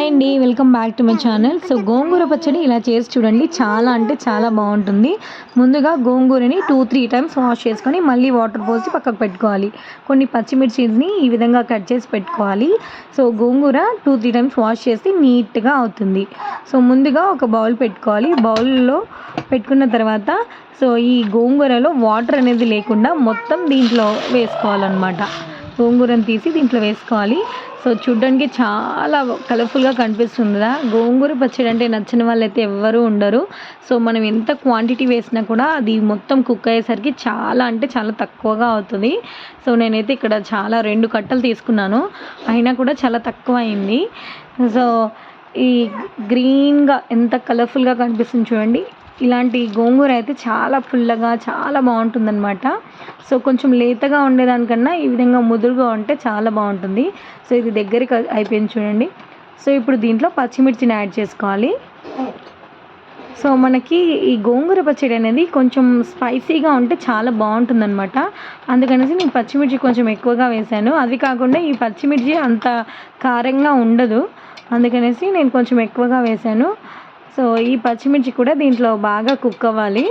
Hi అండి welcome back to my channel. So గోంగూర పచ్చడి ఇలా చేసి చూడండి చాలా అంటే చాలా బాగుంటుంది. ముందుగా గోంగూరని టూ త్రీ టైమ్స్ వాష్ చేసుకొని మళ్ళీ వాటర్ పోసి పక్కకు పెట్టుకోవాలి. కొన్ని పచ్చిమిర్చిని ఈ విధంగా కట్ చేసి పెట్టుకోవాలి. సో గోంగూర టూ త్రీ టైమ్స్ వాష్ చేసి నీట్గా అవుతుంది. సో ముందుగా ఒక బౌల్ పెట్టుకోవాలి. బౌల్లో పెట్టుకున్న తర్వాత సో ఈ గోంగూరలో వాటర్ అనేది లేకుండా మొత్తం దీంట్లో వేసుకోవాలన్నమాట. గోంగూరను తీసి దీంట్లో వేసుకోవాలి. సో చూడ్డానికి చాలా కలర్ఫుల్గా కనిపిస్తుంది కదా గోంగూర పచ్చడి అంటే నచ్చిన వాళ్ళైతే ఎవ్వరూ ఉండరు. సో మనం ఎంత క్వాంటిటీ వేసినా కూడా అది మొత్తం కుక్ అయ్యేసరికి చాలా అంటే చాలా తక్కువగా అవుతుంది. సో నేనైతే ఇక్కడ చాలా రెండు కట్టలు తీసుకున్నాను. అయినా కూడా చాలా తక్కువ అయింది. సో ఈ గ్రీన్గా ఎంత కలర్ఫుల్గా కనిపిస్తుంది చూడండి. ఇలాంటి గోంగూర అయితే చాలా పుల్లగా చాలా బాగుంటుందన్నమాట. సో కొంచెం లేతగా ఉండేదానికన్నా ఈ విధంగా ముదురుగా ఉంటే చాలా బాగుంటుంది. సో ఇది దగ్గరికి అయిపోయింది చూడండి. సో ఇప్పుడు దీంట్లో పచ్చిమిర్చిని యాడ్ చేసుకోవాలి. సో మనకి ఈ గోంగూర పచ్చడి అనేది కొంచెం స్పైసీగా ఉంటే చాలా బాగుంటుందన్నమాట. అందుకనేసి నేను పచ్చిమిర్చి కొంచెం ఎక్కువగా వేశాను. అది కాకుండా ఈ పచ్చిమిర్చి అంత కారంగా ఉండదు. అందుకనేసి నేను కొంచెం ఎక్కువగా వేశాను. సో ఈ పచ్చిమిర్చి కూడా దీంట్లో బాగా కుక్ అవ్వాలి.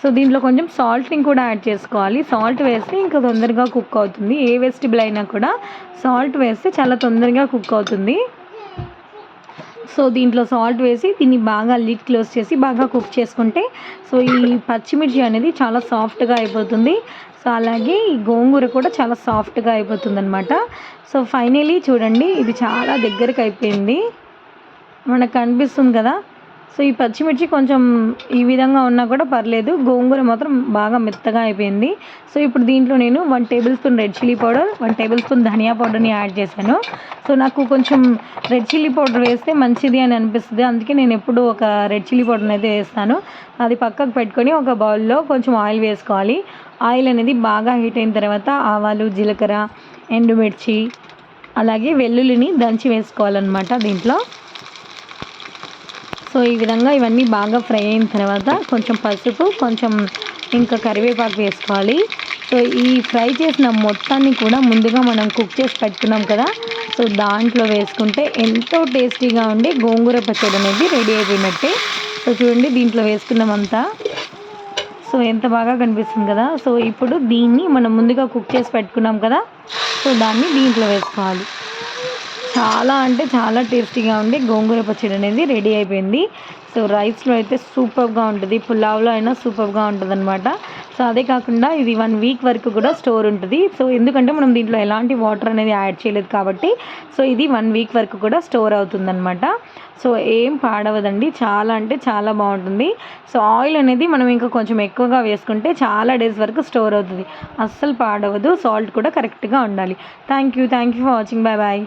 సో దీంట్లో కొంచెం సాల్ట్ని కూడా యాడ్ చేసుకోవాలి. సాల్ట్ వేస్తే ఇంకా తొందరగా కుక్ అవుతుంది. ఏ వెజిటబుల్ అయినా కూడా సాల్ట్ వేస్తే చాలా తొందరగా కుక్ అవుతుంది. సో దీంట్లో సాల్ట్ వేసి దీన్ని బాగా లిడ్ క్లోజ్ చేసి బాగా కుక్ చేసుకుంటే సో ఈ పచ్చిమిర్చి అనేది చాలా సాఫ్ట్గా అయిపోతుంది. సో అలాగే ఈ గోంగూర కూడా చాలా సాఫ్ట్గా అయిపోతుంది అనమాట సో ఫైనలీ చూడండి ఇది చాలా దగ్గరకు అయిపోయింది. మనకు కనిపిస్తుంది కదా? సో ఈ పచ్చిమిర్చి కొంచెం ఈ విధంగా ఉన్నా కూడా పర్లేదు. గోంగూర మాత్రం బాగా మెత్తగా అయిపోయింది. సో ఇప్పుడు దీంట్లో నేను one tablespoon red chilli powder one tablespoon ధనియా పౌడర్ని యాడ్ చేశాను. సో నాకు కొంచెం రెడ్ చిల్లీ పౌడర్ వేస్తే మంచిది అని అనిపిస్తుంది. అందుకే నేను ఎప్పుడు ఒక రెడ్ చిల్లీ పౌడర్ని అయితే వేస్తాను. అది పక్కకు పెట్టుకొని ఒక బౌల్లో కొంచెం ఆయిల్ వేసుకోవాలి. ఆయిల్ అనేది బాగా హీట్ అయిన తర్వాత ఆవాలు జీలకర్ర ఎండుమిర్చి అలాగే వెల్లుల్లిని దంచి వేసుకోవాలన్నమాట దీంట్లో. సో ఈ విధంగా ఇవన్నీ బాగా ఫ్రై అయిన తర్వాత కొంచెం పసుపు కొంచెం ఇంకా కరివేపాకు వేసుకోవాలి. సో ఈ ఫ్రై చేసిన మొత్తాన్ని కూడా ముందుగా మనం కుక్ చేసి పెట్టుకున్నాం కదా సో దాంట్లో వేసుకుంటే ఎంతో టేస్టీగా ఉండి గోంగూర పచ్చడి అనేది రెడీ అయిపోయినట్టే. సో చూడండి దీంట్లో వేసుకున్నాం అంతా సో ఎంత బాగా కనిపిస్తుంది కదా సో ఇప్పుడు దీన్ని మనం ముందుగా కుక్ చేసి పెట్టుకున్నాం కదా సో దాన్ని దీంట్లో వేసుకోవాలి. చాలా అంటే చాలా టేస్టీగా ఉండి గోంగూర పచ్చడి అనేది రెడీ అయిపోయింది. సో రైస్లో అయితే సూపర్గా ఉంటుంది. పులావ్లో అయినా సూపర్గా ఉంటుంది అనమాట సో అదే కాకుండా ఇది వన్ వీక్ వరకు కూడా స్టోర్ ఉంటుంది. సో ఎందుకంటే మనం దీంట్లో ఎలాంటి వాటర్ అనేది యాడ్ చేయలేదు కాబట్టి సో ఇది వన్ వీక్ వరకు కూడా స్టోర్ అవుతుందన్నమాట. సో ఏం పాడవదండి. చాలా అంటే చాలా బాగుంటుంది. సో ఆయిల్ అనేది మనం ఇంకా కొంచెం ఎక్కువగా వేసుకుంటే చాలా డేస్ వరకు స్టోర్ అవుతుంది. అస్సలు పాడవదు. సాల్ట్ కూడా కరెక్ట్గా ఉండాలి. Thank you thank you for watching. Bye bye.